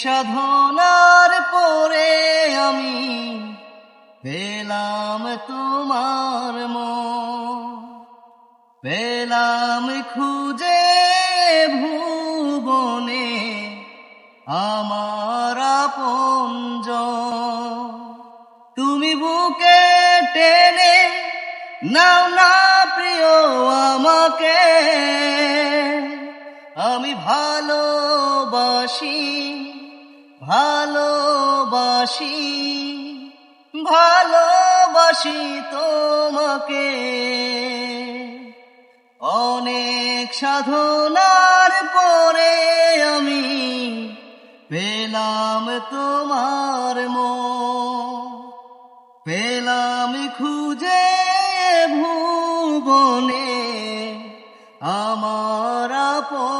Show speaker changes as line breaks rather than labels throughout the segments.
সাধনার পরে আমি পেলাম তোমার মন। পেলাম খুঁজে ভুবনে আমার আপনজ তুমি বুকে টেনে নাও না প্রিয় আমাকে। আমি ভালোবাসি ভালোবাসি ভালোবাসি তোমাকে। অনেক সাধনার পরে আমি পেলাম তোমার মন। পেলাম খুঁজে ভুবনে আমার আপনজ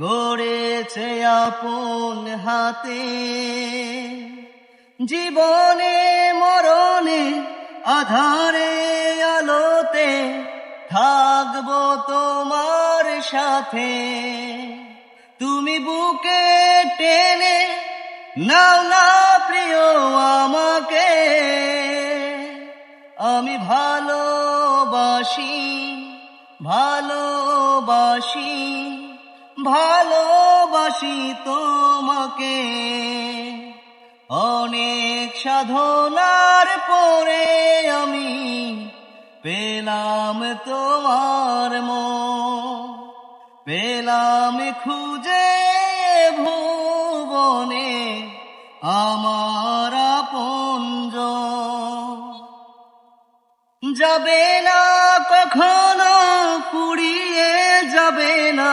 গড়েছে আপন হাতে। জীবনে, মরণে, আধারে, আলোতে থাকব তোমার সাথে। তুমি বুকে টেনে নাও না প্রিয় আমাকে। আমি ভালোবাসি ভালোবাসি। ভালোবাসি তোমাকে। অনেক সাধনার পরে আমি পেলাম তোমার মন। পেলাম খুঁজে ভুবনে আমার আপনজ যাবে না, কখনো পুড়িয়ে যাবে না।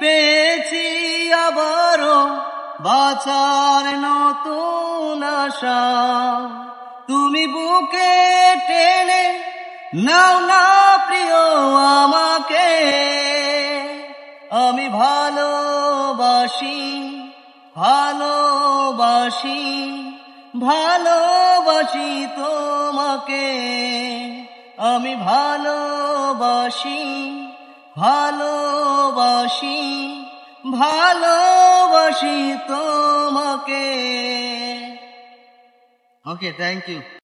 পেয়েছি আবারও বাঁচার নতুন আশা। তুমি বুকে টেনে নাও না প্রিয় আমাকে। আমি ভালোবাসি ভালোবাসি ভালোবাসি তোমাকে। আমি ভালোবাসি ভালোবাসি ভালোবাসি তোমাকে। Okay thank you